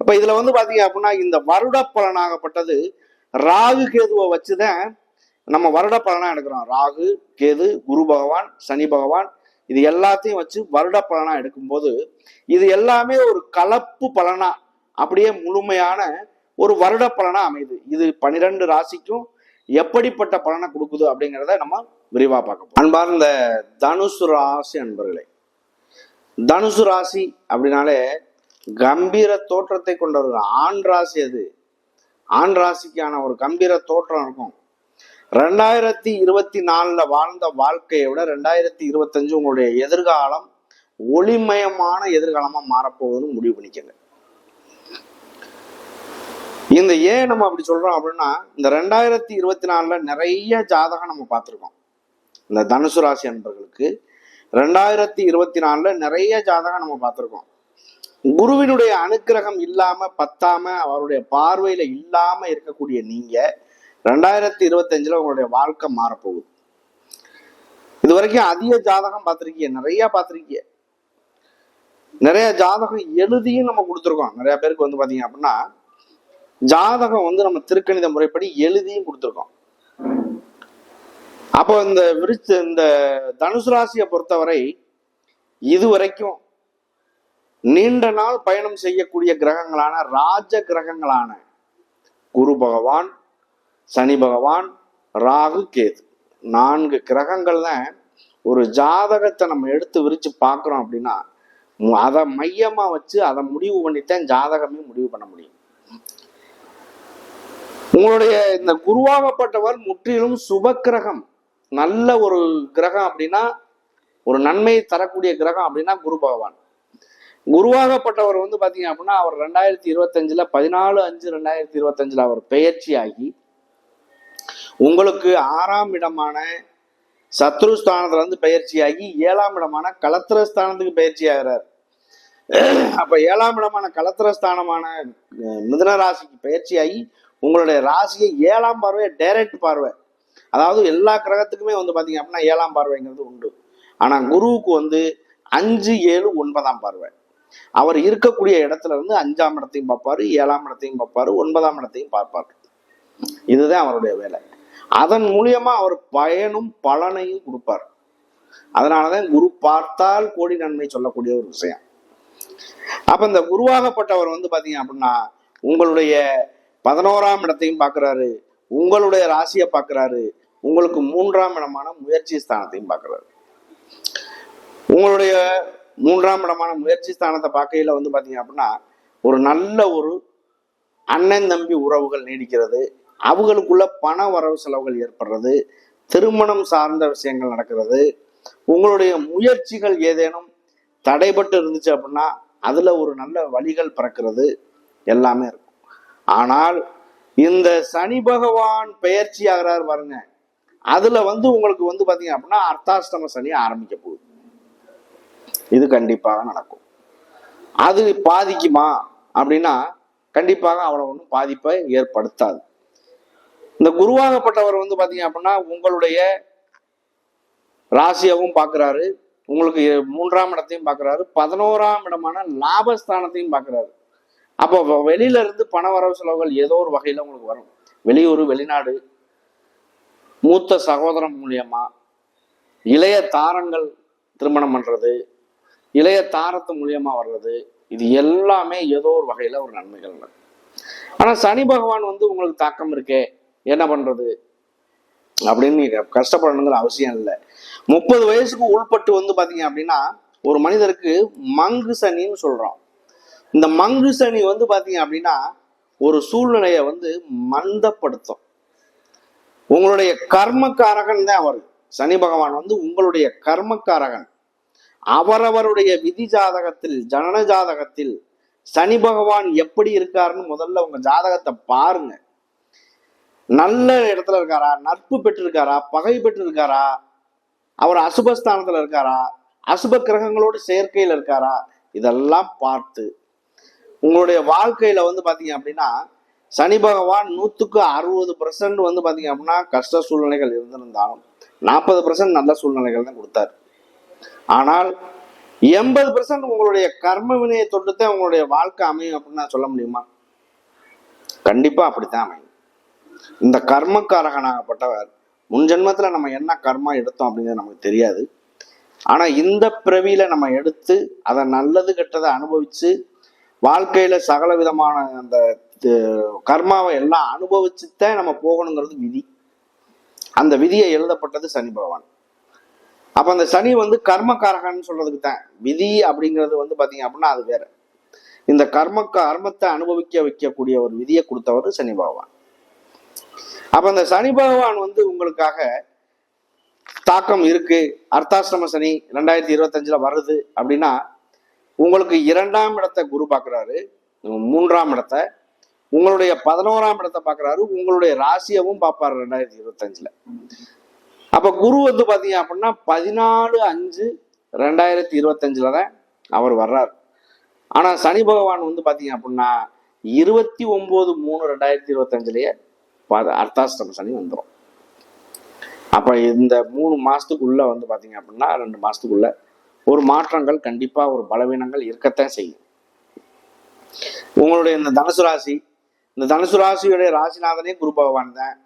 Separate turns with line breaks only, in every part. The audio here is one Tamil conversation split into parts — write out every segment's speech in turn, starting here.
அப்ப இதுல வந்து பாத்தீங்க அப்படின்னா இந்த வருட பலனாகப்பட்டது ராகு கேதுவை வச்சுதான் நம்ம வருட பலனா எடுக்கிறோம். ராகு கேது குரு பகவான் சனி பகவான் இது எல்லாத்தையும் வச்சு வருட பலனா எடுக்கும்போது இது எல்லாமே ஒரு கலப்பு பலனா அப்படியே முழுமையான ஒரு வருட பலனா அமையுது. இது பனிரெண்டு ராசிக்கும் எப்படிப்பட்ட பலனை கொடுக்குது அப்படிங்கிறத நம்ம விரிவா பார்க்க அன்பார்ந்த தனுசு ராசி அன்பர்களே தனுசு ராசி அப்படின்னாலே கம்பீர தோற்றத்தை கொண்டவர்கள். ஆண் ராசி அது. ஆண் ராசிக்கான ஒரு கம்பீர தோற்றம் இருக்கும். ரெண்டாயிரத்தி இருபத்தி நாலுல வாழ்ந்த வாழ்க்கையை விட ரெண்டாயிரத்தி இருபத்தஞ்சு உங்களுடைய எதிர்காலம் ஒளிமயமான எதிர்காலமா மாறப்போகுதுன்னு முடிவு பண்ணிக்கங்க. இந்த ஏன் நம்ம அப்படி சொல்றோம் அப்படின்னா இந்த ரெண்டாயிரத்தி இருபத்தி நாலுல நிறைய ஜாதகம் நம்ம பார்த்துருக்கோம். இந்த தனுசு ராசி அன்பர்களுக்கு ரெண்டாயிரத்தி இருபத்தி நாலுல நிறைய ஜாதகம் நம்ம பார்த்துருக்கோம். குருவினுடைய அனுக்கிரகம் இல்லாம பத்தாம அவருடைய பார்வையில இல்லாம இருக்கக்கூடிய நீங்க ரெண்டாயிரத்தி இருபத்தஞ்சுல உங்களுடைய வாழ்க்கை மாறப்போகுது. இது வரைக்கும் அதிக ஜாதகம் பார்த்துருக்கீங்க நிறைய பார்த்துருக்கீங்க. நிறைய ஜாதகம் எழுதியும் நம்ம கொடுத்துருக்கோம். நிறைய பேருக்கு வந்து பாத்தீங்க அப்படின்னா ஜாதகம் வந்து நம்ம திருக்கணித முறைப்படி எழுதியும் கொடுத்துருக்கோம். அப்போ இந்த விருச்ச இந்த தனுசு ராசியை பொறுத்தவரை இதுவரைக்கும் நீண்ட நாள் பயணம் செய்யக்கூடிய கிரகங்களான ராஜ கிரகங்களான குரு பகவான் சனி பகவான் ராகு கேது. நான்கு கிரகங்கள் தான் ஒரு ஜாதகத்தை நம்ம எடுத்து விரிச்சு பார்க்குறோம் அப்படின்னா அதை மையமாக வச்சு அதை முடிவு பண்ணித்தான் ஜாதகமே முடிவு பண்ண முடியும். உங்களுடைய இந்த குருவாகப்பட்டவர் முற்றிலும் சுப கிரகம் நல்ல ஒரு கிரகம் அப்படின்னா ஒரு நன்மையை தரக்கூடிய கிரகம் அப்படின்னா குரு பகவான். குருவாகப்பட்டவர் வந்து பாத்தீங்க அப்படின்னா அவர் ரெண்டாயிரத்தி இருபத்தஞ்சுல பதினாலு அஞ்சு ரெண்டாயிரத்தி இருபத்தஞ்சுல அவர் பெயர்ச்சி ஆகி உங்களுக்கு ஆறாம் இடமான சத்ருஸ்தானத்துல இருந்து பயிற்சி ஆகி ஏழாம் இடமான கலத்திர ஸ்தானத்துக்கு பயிற்சி ஆகிறார் அப்ப ஏழாம் இடமான கலத்திர ஸ்தானமான மிதன ராசிக்கு பயிற்சி ஆகி உங்களுடைய ராசியை ஏழாம் பார்வை டைரக்ட் பார்வை. அதாவது எல்லா கிரகத்துக்குமே வந்து பாத்தீங்க அப்படின்னா ஏழாம் பார்வைங்கிறது உண்டு. ஆனா குருவுக்கு வந்து அஞ்சு ஏழு ஒன்பதாம் பார்வை. அவர் இருக்கக்கூடிய இடத்துல இருந்து அஞ்சாம் இடத்தையும் பார்ப்பாரு ஏழாம் இடத்தையும் பார்ப்பாரு ஒன்பதாம் இடத்தையும் பார்ப்பாரு. இதுதான் அவருடைய வேலை. அதன் மூலியமா அவர் பயனும் பலனையும் கொடுப்பார். அதனாலதான் குரு பார்த்தால் கோடி நன்மை சொல்லக்கூடிய ஒரு விஷயம். அப்ப இந்த குருவாகப்பட்டவர் வந்து பாத்தீங்க அப்படின்னா உங்களுடைய பதினோராம் இடத்தையும் பாக்குறாரு உங்களுடைய ராசியை பாக்குறாரு உங்களுக்கு மூன்றாம் இடமான முயற்சி ஸ்தானத்தையும் பார்க்கறாரு. உங்களுடைய மூன்றாம் இடமான முயற்சி ஸ்தானத்தை பார்க்கையில் வந்து பார்த்தீங்க அப்படின்னா ஒரு நல்ல ஒரு அண்ணன் தம்பி உறவுகள் நீடிக்கிறது அவங்களுக்குள்ள பண வரவு செலவுகள் ஏற்படுறது திருமணம் சார்ந்த விஷயங்கள் நடக்கிறது உங்களுடைய முயற்சிகள் ஏதேனும் தடைபட்டு இருந்துச்சு அப்படின்னா அதில் ஒரு நல்ல வழிகள் பிறக்கிறது எல்லாமே இருக்கும். ஆனால் இந்த சனி பகவான் பெயர்ச்சி ஆகிறார் பாருங்க அதில் வந்து உங்களுக்கு வந்து பார்த்தீங்க அப்படின்னா அர்த்தாஷ்டம சனி ஆரம்பிக்க போகுது. இது கண்டிப்பாக நடக்கும். அது பாதிக்குமா? அப்படின்னா கண்டிப்பாக அவ்வளோ ஒன்றும் பாதிப்பை ஏற்படுத்தாது. இந்த குருவாகப்பட்டவர் வந்து பார்த்தீங்க அப்படின்னா உங்களுடைய ராசியாவும் பார்க்குறாரு உங்களுக்கு மூன்றாம் இடத்தையும் பார்க்குறாரு பதினோராம் இடமான லாபஸ்தானத்தையும் பார்க்குறாரு அப்போ வ- வெளியில இருந்து பண வரவு செலவுகள் ஏதோ ஒரு வகையில் உங்களுக்கு வரும். வெளியூர் வெளிநாடு மூத்த சகோதரம் மூலியமா இளைய தாரங்கள் திருமணம் பண்ணுறது இளைய தாரத்து மூலியமா வர்றது இது எல்லாமே ஏதோ ஒரு வகையில ஒரு நன்மைகள் ஆனா சனி பகவான் வந்து உங்களுக்கு தாக்கம் இருக்கே என்ன பண்றது? அப்படின்னு நீங்க கஷ்டப்படணுங்கிற அவசியம் இல்லை. முப்பது வயசுக்கு உள்பட்டு வந்து பாத்தீங்க அப்படின்னா ஒரு மனிதருக்கு மங்கு சனின்னு சொல்றோம். இந்த மங்கு சனி வந்து பாத்தீங்க அப்படின்னா ஒரு சூழ்நிலையை வந்து மந்தப்படுத்தும். உங்களுடைய கர்மக்காரகன் தான் அவர். சனி பகவான் வந்து உங்களுடைய கர்மக்காரகன். அவரவருடைய விதி ஜாதகத்தில் ஜனன ஜாதகத்தில் சனி பகவான் எப்படி இருக்காருன்னு முதல்ல உங்க ஜாதகத்தை பாருங்க. நல்ல இடத்துல இருக்காரா? நட்பு பெற்றிருக்காரா? பகை பெற்றிருக்காரா? அவர் அசுபஸ்தானத்துல இருக்காரா? அசுப கிரகங்களோடு சேர்க்கையில் இருக்காரா? இதெல்லாம் பார்த்து. உங்களுடைய வாழ்க்கையில வந்து பாத்தீங்க அப்படின்னா சனி பகவான் நூத்துக்கு அறுபது பர்சன்ட் வந்து பாத்தீங்க அப்படின்னா கஷ்ட சூழ்நிலைகள் இருந்திருந்தாலும் நாற்பது பர்சன்ட் நல்ல சூழ்நிலைகள் தான் கொடுத்தாரு. ஆனால் எண்பது பர்சன்ட் உங்களுடைய கர்ம வினையை தொட்டுத்தான் உங்களுடைய வாழ்க்கை அமையும் அப்படின்னு நான் சொல்ல முடியுமா? கண்டிப்பா அப்படித்தான் அமையும். இந்த கர்மக்காரகனாகப்பட்டவர் முன் ஜென்மத்துல நம்ம என்ன கர்மா எடுத்தோம் அப்படிங்கிறது நமக்கு தெரியாது. ஆனா இந்த பிறவியில நம்ம எடுத்து அதை நல்லது கெட்டதை அனுபவிச்சு வாழ்க்கையில சகல விதமான அந்த கர்மாவை எல்லாம் அனுபவிச்சுத்தான் நம்ம போகணுங்கிறது விதி. அந்த விதியை எழுதப்பட்டது சனி பகவான். அப்ப அந்த சனி வந்து கர்மக்காரகன்னு சொல்றதுக்கு தான். விதி அப்படிங்கிறது வந்து பாத்தீங்க அப்படின்னா அது வேற. இந்த கர்ம கர்மத்தை அனுபவிக்க வைக்கக்கூடிய ஒரு விதியை கொடுத்தவர் சனி பகவான். அப்ப அந்த சனி பகவான் வந்து உங்களுக்காக தாக்கம் இருக்கு. அர்த்தாசிரம சனி ரெண்டாயிரத்தி இருபத்தஞ்சுல வருது அப்படின்னா உங்களுக்கு இரண்டாம் இடத்தை குரு பார்க்கறாரு மூன்றாம் இடத்தை. உங்களுடைய பதினோராம் இடத்தை பார்க்குறாரு உங்களுடைய ராசியவும் பார்ப்பாரு ரெண்டாயிரத்தி இருபத்தஞ்சுல. அப்ப குரு வந்து பாத்தீங்க அப்படின்னா பதினாலு அஞ்சு ரெண்டாயிரத்தி இருபத்தஞ்சுல தான் அவர் வர்றார். ஆனா சனி பகவான் வந்து பாத்தீங்க அப்படின்னா இருபத்தி ஒன்பது மூணு ரெண்டாயிரத்தி இருபத்தஞ்சுலயே ப- அர்த்தாஷ்டம சனி வந்துடும் அப்ப இந்த மூணு மாசத்துக்குள்ள வந்து பாத்தீங்க அப்படின்னா ரெண்டு மாசத்துக்குள்ள ஒரு மாற்றங்கள் கண்டிப்பா ஒரு பலவீனங்கள் இருக்கத்தான் செய்யும். உங்களுடைய இந்த தனுசு ராசி இந்த தனுசு ராசியுடைய ராசிநாதனே குரு பகவான் தான்.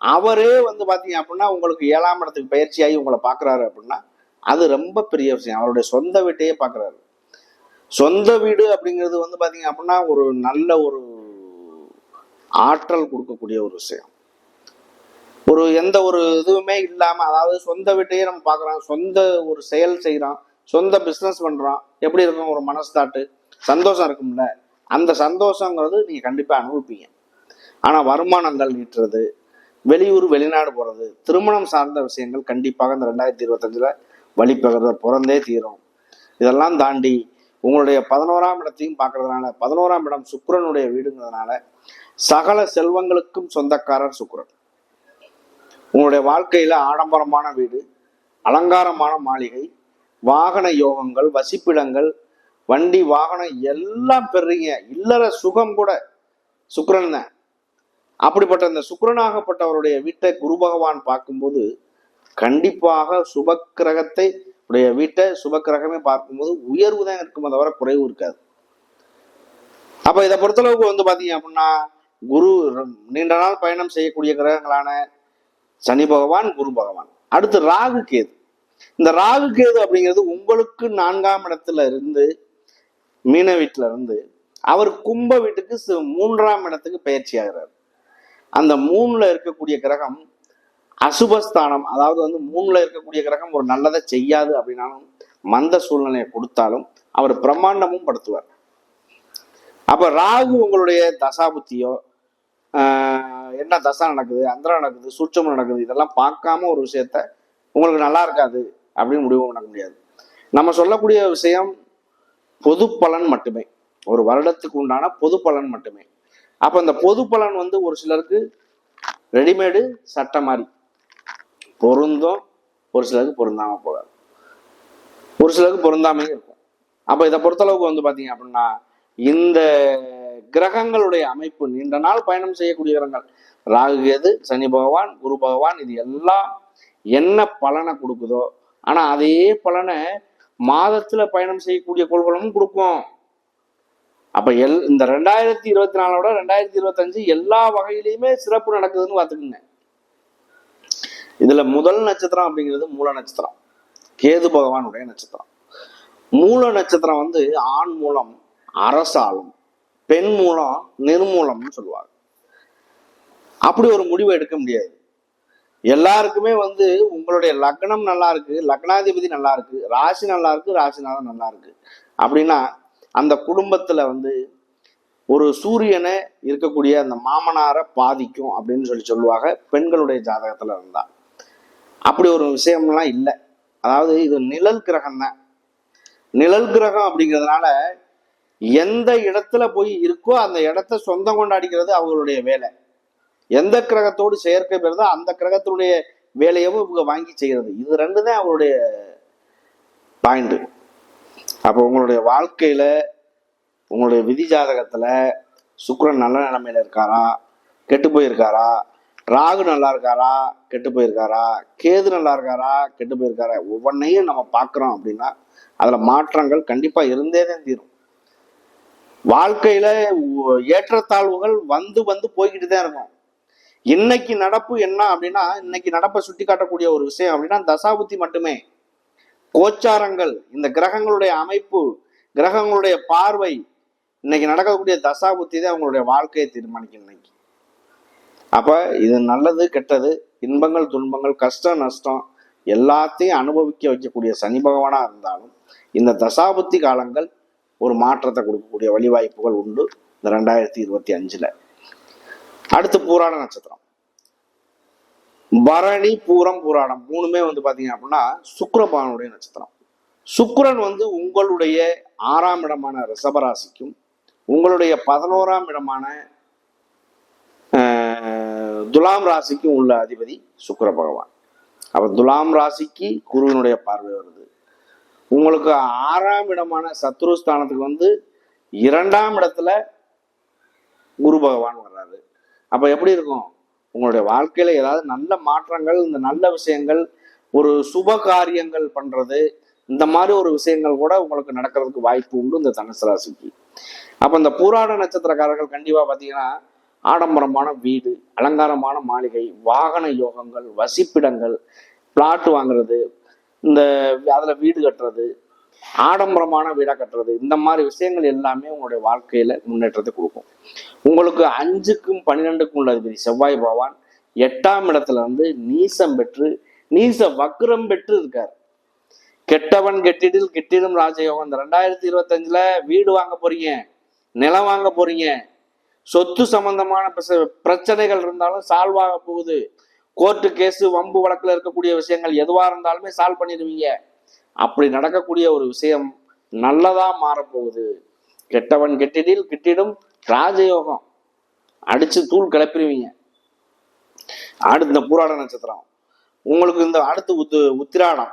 அவரே வந்து பாத்தீங்க அப்படின்னா உங்களுக்கு ஏழாம் இடத்துக்கு பயிற்சியாகி உங்களை பாக்குறாரு அப்படின்னா அது ரொம்ப பெரிய விஷயம். அவருடைய சொந்த வீட்டையே பாக்குறாரு. சொந்த வீடு அப்படிங்கிறது வந்து பாத்தீங்க அப்படின்னா ஒரு நல்ல ஒரு ஆற்றல் கொடுக்கக்கூடிய ஒரு விஷயம். ஒரு எந்த ஒரு இதுவுமே இல்லாம அதாவது சொந்த வீட்டையே நம்ம பார்க்கறோம் சொந்த ஒரு செயல் செய்கிறோம் சொந்த பிசினஸ் பண்றோம். எப்படி இருக்கும் ஒரு மனசுதாட்டு சந்தோஷம் இருக்கும்ல? அந்த சந்தோஷங்கிறது நீங்க கண்டிப்பா அனுபவிப்பீங்க. ஆனா வருமானங்கள் ஈட்டுறது வெளியூர் வெளிநாடு போறது. திருமணம் சார்ந்த விஷயங்கள் கண்டிப்பாக இந்த ரெண்டாயிரத்தி இருபத்தஞ்சுல வழிபகிறத பிறந்தே தீரும். இதெல்லாம் தாண்டி உங்களுடைய பதினோராம் இடத்தையும் பார்க்கறதுனால பதினோராம் இடம் சுக்கரனுடைய வீடுங்கிறதுனால சகல செல்வங்களுக்கும் சொந்தக்காரர் சுக்கரன். உங்களுடைய வாழ்க்கையில ஆடம்பரமான வீடு அலங்காரமான மாளிகை வாகன யோகங்கள் வசிப்பிடங்கள் வண்டி வாகனம் எல்லாம் பெறுறீங்க இல்லற சுகம் கூட சுக்கரன் தான். அப்படிப்பட்ட அந்த சுக்கரனாகப்பட்டவருடைய வீட்டை குரு பகவான் பார்க்கும்போது கண்டிப்பாக சுபக்கிரகத்தை உடைய வீட்டை சுபக்கிரகமே பார்க்கும்போது உயர்வு தான் இருக்குமே தவிர குறைவு இருக்காது. அப்போ இதை பொறுத்தளவுக்கு வந்து பார்த்தீங்க அப்படின்னா குரு நீண்ட நாள் பயணம் செய்யக்கூடிய கிரகங்களான சனி பகவான் குரு பகவான். அடுத்து ராகு கேது. இந்த ராகு கேது அப்படிங்கிறது உங்களுக்கு நான்காம் இடத்துல இருந்து மீன வீட்டில இருந்து அவர் கும்ப வீட்டுக்கு மூன்றாம் இடத்துக்கு பயிற்சி ஆகிறார் அந்த மூணுல இருக்கக்கூடிய கிரகம் அசுபஸ்தானம் அதாவது வந்து மூணுல இருக்கக்கூடிய கிரகம் ஒரு நல்லதை செய்யாது அப்படின்னாலும் மந்த சூழ்நிலையை கொடுத்தாலும் அவர் பிரம்மாண்டமும் படுத்துவார். அப்ப ராகு உங்களுடைய தசாபுத்தியோ என்ன தசா நடக்குது அந்தரம் நடக்குது சூட்சம் நடக்குது இதெல்லாம் பார்க்காம ஒரு விஷயத்த உங்களுக்கு நல்லா இருக்காது அப்படின்னு முடிவு பண்ண முடியாது. நம்ம சொல்லக்கூடிய விஷயம் பொது பலன் மட்டுமே. ஒரு வருடத்துக்கு உண்டான பொது பலன் மட்டுமே. அப்ப இந்த பொது பலன் வந்து ஒரு சிலருக்கு ரெடிமேடு சட்டை மாதிரி பொருந்தும் ஒரு சிலருக்கு பொருந்தாம போகாது. ஒரு சிலருக்கு பொருந்தாமையும் இருக்கும். அப்ப இதை பொறுத்தளவுக்கு வந்து பாத்தீங்க அப்படின்னா இந்த கிரகங்களுடைய அமைப்பு நீண்ட நாள் பயணம் செய்யக்கூடிய கிரகங்கள். ராகு கேது சனி பகவான் குரு பகவான் இது எல்லாம் என்ன பலனை கொடுக்குதோ ஆனா அதே பலனை மாதத்துல பயணம் செய்யக்கூடிய கோள்களும் கொடுக்கும். அப்ப எல் இந்த ரெண்டாயிரத்தி இருபத்தி நாலோட ரெண்டாயிரத்தி இருபத்தஞ்சு எல்லா வகையிலையுமே சிறப்பு நடக்குதுன்னு பார்த்துக்குங்க. இதுல முதல் நட்சத்திரம் அப்படிங்கிறது மூல நட்சத்திரம். கேது பகவானுடைய நட்சத்திரம். மூல நட்சத்திரம் வந்து ஆண் மூலம் அரசாலும் பெண் மூலம் நிர்மூலம்னு சொல்லுவாங்க. அப்படி ஒரு முடிவு எடுக்க முடியாது. எல்லாருக்குமே வந்து உங்களுடைய லக்னம் நல்லா இருக்கு லக்னாதிபதி நல்லா இருக்கு ராசி நல்லா இருக்கு ராசிநாதன் நல்லா இருக்கு. அப்படின்னா அந்த குடும்பத்துல வந்து ஒரு சூரியனை இருக்கக்கூடிய அந்த மாமனாரை பாதிக்கும் அப்படின்னு சொல்லி சொல்லுவாங்க. பெண்களுடைய ஜாதகத்துல இருந்தா. அப்படி ஒரு விஷயம்லாம் இல்லை. அதாவது இது நிழல் கிரகம் தான். நிழல் கிரகம் அப்படிங்கிறதுனால எந்த இடத்துல போய் இருக்கோ அந்த இடத்த சொந்தம் கொண்டாடிக்கிறது அவங்களுடைய வேலை. எந்த கிரகத்தோடு செயற்கை பெறுதோ அந்த கிரகத்தினுடைய வேலையவும் இவங்க வாங்கி செய்கிறது இது ரெண்டு தான் அவங்களுடைய பாயிண்ட். அப்போ உங்களுடைய வாழ்க்கையில் உங்களுடைய விதி ஜாதகத்தில் சுக்கரன் நல்ல நிலைமையில் இருக்காரா? கெட்டு போயிருக்காரா? ராகு நல்லா இருக்காரா? கெட்டு போயிருக்காரா? கேது நல்லா இருக்காரா? கெட்டு போயிருக்காரா? ஒவ்வொன்றையும் நம்ம பார்க்குறோம் அப்படின்னா அதில் மாற்றங்கள் கண்டிப்பாக இருந்தே தான் தீரும். வாழ்க்கையில் ஏற்றத்தாழ்வுகள் வந்து வந்து போய்கிட்டு தான் இருக்கும். இன்னைக்கு நடப்பு என்ன அப்படின்னா இன்னைக்கு நடப்பை சுட்டி காட்டக்கூடிய ஒரு விஷயம் அப்படின்னா தசாபுத்தி மட்டுமே. கோச்சாரங்கள் இந்த கிரகங்களுடைய அமைப்பு கிரகங்களுடைய பார்வை இன்னைக்கு நடக்கக்கூடிய தசாபுத்தி தான் அவங்களுடைய வாழ்க்கையை தீர்மானிக்கும் இன்னைக்கு. அப்ப இது நல்லது கெட்டது இன்பங்கள் துன்பங்கள் கஷ்டம் நஷ்டம் எல்லாத்தையும் அனுபவிக்க வைக்கக்கூடிய சனி பகவானா இருந்தாலும் இந்த தசாபுத்தி காலங்கள் ஒரு மாற்றத்தை கொடுக்கக்கூடிய வழிவாய்ப்புகள் உண்டு இந்த ரெண்டாயிரத்தி இருபத்தி அஞ்சுல. அடுத்து பூராட நட்சத்திரம். பரணி பூரம் பூராடம் மூணுமே வந்து பார்த்தீங்க அப்படின்னா சுக்கரபானுடைய நட்சத்திரம். சுக்கரன் வந்து உங்களுடைய ஆறாம் இடமான ரிஷபராசிக்கும் உங்களுடைய பதினோராம் இடமான துலாம் ராசிக்கும் உள்ள அதிபதி சுக்கர பகவான் அப்போ துலாம் ராசிக்கு குருவினுடைய பார்வை வருது. உங்களுக்கு ஆறாம் இடமான சத்ருஸ்தானத்துக்கு வந்து இரண்டாம் இடத்துல குரு பகவான் வர்றாரு. அப்போ எப்படி இருக்கும்? உங்களுடைய வாழ்க்கையில ஏதாவது நல்ல மாற்றங்கள் இந்த நல்ல விஷயங்கள் ஒரு சுப காரியங்கள் பண்றது இந்த மாதிரி ஒரு விஷயங்கள் கூட உங்களுக்கு நடக்கிறதுக்கு வாய்ப்பு உண்டு இந்த தனுசு ராசிக்கு. அப்ப இந்த பூராட நட்சத்திரக்காரர்கள் கண்டிப்பா பாத்தீங்கன்னா ஆடம்பரமான வீடு அலங்காரமான மாளிகை வாகன யோகங்கள் வசிப்பிடங்கள் பிளாட் வாங்குறது இந்த அதுல வீடு கட்டுறது ஆடம்பரமான வீடா கட்டுறது. இந்த மாதிரி விஷயங்கள் எல்லாமே உங்களுடைய வாழ்க்கையில முன்னேற்றத்தை கொடுக்கும். உங்களுக்கு அஞ்சுக்கும் பன்னிரெண்டுக்கும் உள்ள அதிபதி செவ்வாய் பகவான் எட்டாம் இடத்துல இருந்து நீசம் பெற்று நீச வக்ரம் பெற்று இருக்கார். கெட்டவன் கெட்டிடில் கெட்டிடும் ராஜயோகம். இந்த ரெண்டாயிரத்தி இருபத்தஞ்சுல வீடு வாங்க போறீங்க நிலம் வாங்க போறீங்க. சொத்து சம்பந்தமான பிரச்சனைகள் இருந்தாலும் சால்வ் ஆக போகுது. கோர்ட்டு கேஸு வம்பு வழக்குல இருக்கக்கூடிய விஷயங்கள் எதுவா இருந்தாலுமே சால்வ் பண்ணிடுவீங்க. அப்படி நடக்கக்கூடிய ஒரு விஷயம் நல்லதா மாறப்போகுது. கெட்டவன் கெட்டிடில் கிட்டிடும் ராஜயோகம். அடிச்சு தூள் கிளப்பிடுவீங்க. அடுத்த இந்த பூராட நட்சத்திரம். உங்களுக்கு இந்த அடுத்து உத்து உத்திராடம்.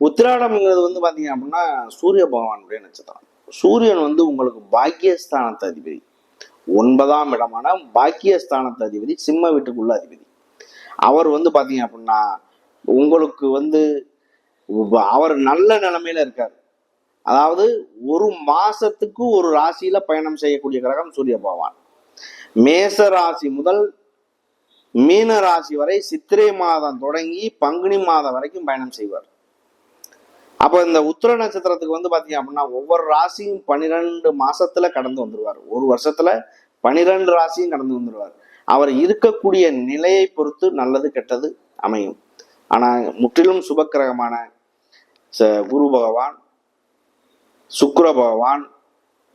உத்திராடம்ங்கிறது வந்து பார்த்தீங்க அப்படின்னா சூரிய பகவானுடைய நட்சத்திரம். சூரியன் வந்து உங்களுக்கு பாக்கியஸ்தானத்து அதிபதி. ஒன்பதாம் இடமான பாக்கியஸ்தானத்து அதிபதி சிம்ம வீட்டுக்குள்ள அதிபதி. அவர் வந்து பார்த்தீங்க அப்படின்னா உங்களுக்கு வந்து அவர் நல்ல நிலைமையில இருக்கார். அதாவது ஒரு மாசத்துக்கு ஒரு ராசியில பயணம் செய்யக்கூடிய கிரகம் சூரிய பகவான். மேச ராசி முதல் மீன ராசி வரை சித்திரை மாதம் தொடங்கி பங்குனி மாதம் வரைக்கும் பயணம் செய்வார். அப்ப இந்த உத்திர நட்சத்திரத்துக்கு வந்து பாத்தீங்க அப்படின்னா ஒவ்வொரு ராசியும் பன்னிரெண்டு மாசத்துல கடந்து வந்துருவார். ஒரு வருஷத்துல பனிரெண்டு ராசியும் கடந்து வந்துருவார். அவர் இருக்கக்கூடிய நிலையை பொறுத்து நல்லது கெட்டது அமையும். ஆனா முற்றிலும் சுபக்கிரகமான குரு பகவான் சுக்கர பகவான்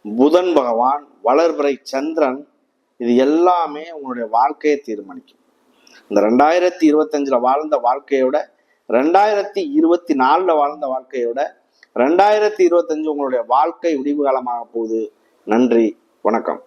புதன் பகவான் வளர்பிறை சந்திரன் இது எல்லாமே உங்களுடைய வாழ்க்கையை தீர்மானிக்கும். இந்த ரெண்டாயிரத்தி இருபத்தஞ்சுல வாழ்ந்த வாழ்க்கையோட ரெண்டாயிரத்தி இருபத்தி நாலில் வாழ்ந்த வாழ்க்கையோட ரெண்டாயிரத்தி இருபத்தஞ்சு உங்களுடைய வாழ்க்கை விடிவு காலமாக போகுது. நன்றி வணக்கம்.